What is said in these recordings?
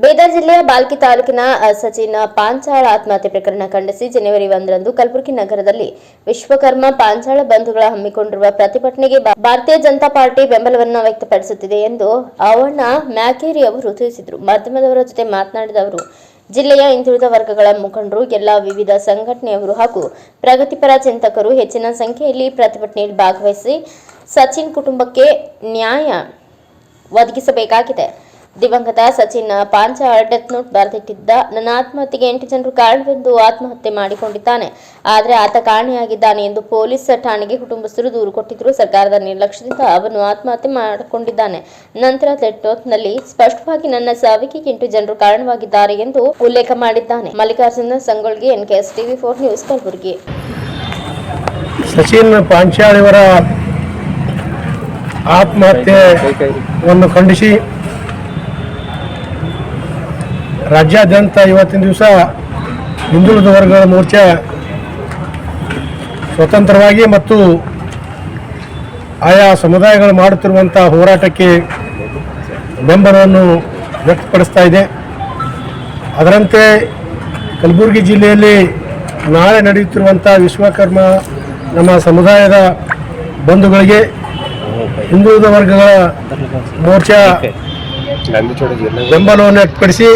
ಬೀದರ್ ಜಿಲ್ಲೆಯ ಬಾಲ್ಕಿ ತಾಲೂಕಿನ ಸಚಿನ್ ಪಾಂಚಾಳ ಆತ್ಮಹತ್ಯೆ ಪ್ರಕರಣ ಖಂಡಿಸಿ ಜನವರಿ ಒಂದರಂದು ಕಲಬುರಗಿ ನಗರದಲ್ಲಿ ವಿಶ್ವಕರ್ಮ ಪಾಂಚಾಳ ಬಂಧುಗಳ ಹಮ್ಮಿಕೊಂಡಿರುವ ಪ್ರತಿಭಟನೆಗೆ ಭಾರತೀಯ ಜನತಾ ಪಾರ್ಟಿ ಬೆಂಬಲವನ್ನು ವ್ಯಕ್ತಪಡಿಸುತ್ತಿದೆ ಎಂದು ಅವಣ್ಣ ಮ್ಯಾಕೇರಿ ಅವರು ತಿಳಿಸಿದರು. ಮಾಧ್ಯಮದವರ ಜೊತೆ ಮಾತನಾಡಿದ ಅವರು, ಜಿಲ್ಲೆಯ ಹಿಂದುಳಿದ ವರ್ಗಗಳ ಮುಖಂಡರು, ಎಲ್ಲ ವಿವಿಧ ಸಂಘಟನೆಯವರು ಹಾಗೂ ಪ್ರಗತಿಪರ ಚಿಂತಕರು ಹೆಚ್ಚಿನ ಸಂಖ್ಯೆಯಲ್ಲಿ ಪ್ರತಿಭಟನೆಯಲ್ಲಿ ಭಾಗವಹಿಸಿ ಸಚಿನ್ ಕುಟುಂಬಕ್ಕೆ ನ್ಯಾಯ ಒದಗಿಸಬೇಕಾಗಿದೆ. ದಿವಂಗತ ಸಚಿನ್ ಪಾಂಚಾಳ್ ಡೆತ್ ನೋಟ್ ಬರೆದಿಟ್ಟಿದ್ದ ನನ್ನ ಆತ್ಮಹತ್ಯೆಗೆ ಎಂಟು ಜನರು ಕಾರಣವೆಂದು ಆತ್ಮಹತ್ಯೆ ಮಾಡಿಕೊಂಡಿದ್ದಾನೆ. ಆದರೆ ಆತ ಕಾಣೆಯಾಗಿದ್ದಾನೆ ಎಂದು ಪೊಲೀಸ್ ಠಾಣೆಗೆ ಕುಟುಂಬಸ್ಥರು ದೂರು ಕೊಟ್ಟಿದ್ದರು ಸರ್ಕಾರದ ನಿರ್ಲಕ್ಷ್ಯದಿಂದ ಅವನು ಆತ್ಮಹತ್ಯೆ ಮಾಡಿಕೊಂಡಿದ್ದಾನೆ. ನಂತರ ಡೆತ್ ನೋಟ್ನಲ್ಲಿ ಸ್ಪಷ್ಟವಾಗಿ ನನ್ನ ಸಾವಿಗೆ ಎಂಟು ಜನರು ಕಾರಣವಾಗಿದ್ದಾರೆ ಎಂದು ಉಲ್ಲೇಖ ಮಾಡಿದ್ದಾನೆ. Mallikarjuna Sangolgi NKS TV four news Kalaburagi. Sachin Panchal ಇವರ ಆತ್ಮಹತ್ಯೆಯನ್ನು ಖಂಡಿಸಿ ರಾಜ್ಯಾದ್ಯಂತ ಇವತ್ತಿನ ದಿವಸ ಹಿಂದುಳಿದ ವರ್ಗಗಳ ಮೋರ್ಚಾ ಸ್ವತಂತ್ರವಾಗಿ ಮತ್ತು ಆಯಾ ಸಮುದಾಯಗಳು ಮಾಡುತ್ತಿರುವಂಥ ಹೋರಾಟಕ್ಕೆ ಬೆಂಬಲವನ್ನು ವ್ಯಕ್ತಪಡಿಸ್ತಾ ಇದೆ. ಅದರಂತೆ ಕಲಬುರಗಿ ಜಿಲ್ಲೆಯಲ್ಲಿ ನಾಳೆ ನಡೆಯುತ್ತಿರುವಂಥ ವಿಶ್ವಕರ್ಮ ನಮ್ಮ ಸಮುದಾಯದ ಬಂಧುಗಳಿಗೆ ಹಿಂದುಳಿದ ವರ್ಗಗಳ ಮೋರ್ಚಾ ಬೆಂಬಲವನ್ನು ವ್ಯಕ್ತಪಡಿಸಿ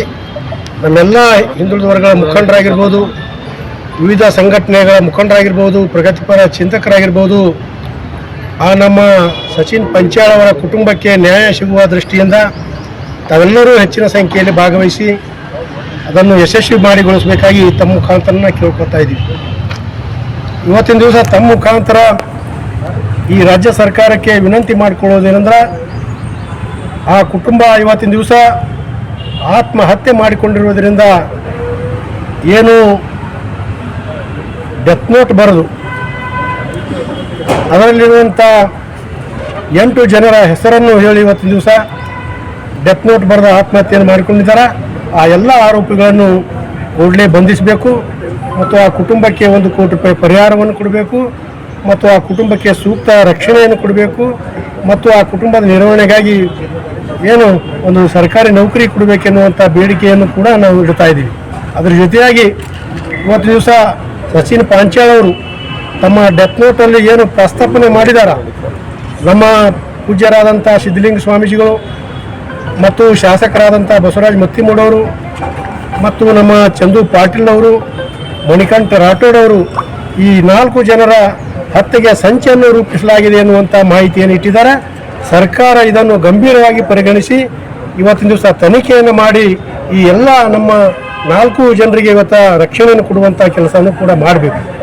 ನಮ್ಮೆಲ್ಲ ಹಿಂದುಳಿದ ವರ್ಗಗಳ ಮುಖಂಡರಾಗಿರ್ಬೋದು, ವಿವಿಧ ಸಂಘಟನೆಗಳ ಮುಖಂಡರಾಗಿರ್ಬೋದು, ಪ್ರಗತಿಪರ ಚಿಂತಕರಾಗಿರ್ಬೋದು, ಆ ನಮ್ಮ ಸಚಿನ್ ಪಂಚಾಳ್ ಅವರ ಕುಟುಂಬಕ್ಕೆ ನ್ಯಾಯ ಸಿಗುವ ದೃಷ್ಟಿಯಿಂದ ತಾವೆಲ್ಲರೂ ಹೆಚ್ಚಿನ ಸಂಖ್ಯೆಯಲ್ಲಿ ಭಾಗವಹಿಸಿ ಅದನ್ನು ಯಶಸ್ವಿ ಮಾಡಿಗೊಳಿಸಬೇಕಾಗಿ ತಮ್ಮ ಮುಖಾಂತರನ ಕೇಳ್ಕೊತಾ ಇದ್ದೀವಿ. ಇವತ್ತಿನ ದಿವಸ ತಮ್ಮ ಮುಖಾಂತರ ಈ ರಾಜ್ಯ ಸರ್ಕಾರಕ್ಕೆ ವಿನಂತಿ ಮಾಡಿಕೊಳ್ಳೋದೇನೆಂದ್ರೆ, ಆ ಕುಟುಂಬ ಇವತ್ತಿನ ದಿವಸ ಆತ್ಮಹತ್ಯೆ ಮಾಡಿಕೊಂಡಿರುವುದರಿಂದ ಏನು ಡೆತ್ ನೋಟ್ ಬರೆದು. ಅದರಲ್ಲಿರುವಂಥ ಎಂಟು ಜನರ ಹೆಸರನ್ನು ಹೇಳಿ ಇವತ್ತಿನ ದಿವಸ ಡೆತ್ ನೋಟ್ ಬರೆದ ಆತ್ಮಹತ್ಯೆಯನ್ನು ಮಾಡಿಕೊಂಡಿದ್ದಾರೆ. ಆ ಎಲ್ಲ ಆರೋಪಿಗಳನ್ನು ಕೂಡಲೇ ಬಂಧಿಸಬೇಕು ಮತ್ತು ಆ ಕುಟುಂಬಕ್ಕೆ ಒಂದು ಕೋಟಿ ರೂಪಾಯಿ ಪರಿಹಾರವನ್ನು ಕೊಡಬೇಕು ಮತ್ತು ಆ ಕುಟುಂಬಕ್ಕೆ ಸೂಕ್ತ ರಕ್ಷಣೆಯನ್ನು ಕೊಡಬೇಕು ಮತ್ತು ಆ ಕುಟುಂಬದ ನಿರ್ವಹಣೆಗಾಗಿ ಏನು ಒಂದು ಸರ್ಕಾರಿ ನೌಕರಿ ಕೊಡಬೇಕೆನ್ನುವಂಥ ಬೇಡಿಕೆಯನ್ನು ಕೂಡ ನಾವು ಇಡ್ತಾ ಇದ್ದೀವಿ. ಅದರ ಜೊತೆಯಾಗಿ ಇವತ್ತು ದಿವಸ ಸಚಿನ್ ಪಾಂಚಾಳ್ ಅವರು ತಮ್ಮ ಡೆತ್ ನೋಟಲ್ಲಿ ಏನು ಪ್ರಸ್ತಾಪನೆ ಮಾಡಿದಾರ? ನಮ್ಮ ಪೂಜ್ಯರಾದಂಥ ಸಿದ್ಧಲಿಂಗ ಸ್ವಾಮೀಜಿಗಳು ಮತ್ತು ಶಾಸಕರಾದಂಥ ಬಸವರಾಜ್ ಮತ್ತಿಮೂಡವರು ಮತ್ತು ನಮ್ಮ ಚಂದು ಪಾಟೀಲ್ನವರು, ಮಣಿಕಂಠ ರಾಠೋಡವರು ಈ ನಾಲ್ಕು ಜನರ ಹತ್ಯೆಗೆ ಸಂಚನ್ನು ರೂಪಿಸಲಾಗಿದೆ ಎನ್ನುವಂಥ ಮಾಹಿತಿಯನ್ನು ಇಟ್ಟಿದ್ದಾರೆ. ಸರ್ಕಾರ ಇದನ್ನು ಗಂಭೀರವಾಗಿ ಪರಿಗಣಿಸಿ ಇವತ್ತಿನ ದಿವಸ ತನಿಖೆಯನ್ನು ಮಾಡಿ ಈ ಎಲ್ಲ ನಮ್ಮ ನಾಲ್ಕು ಜನರಿಗೆ ಇವತ್ತ ರಕ್ಷಣೆಯನ್ನು ಕೊಡುವಂಥ ಕೆಲಸವನ್ನು ಕೂಡ ಮಾಡಬೇಕು.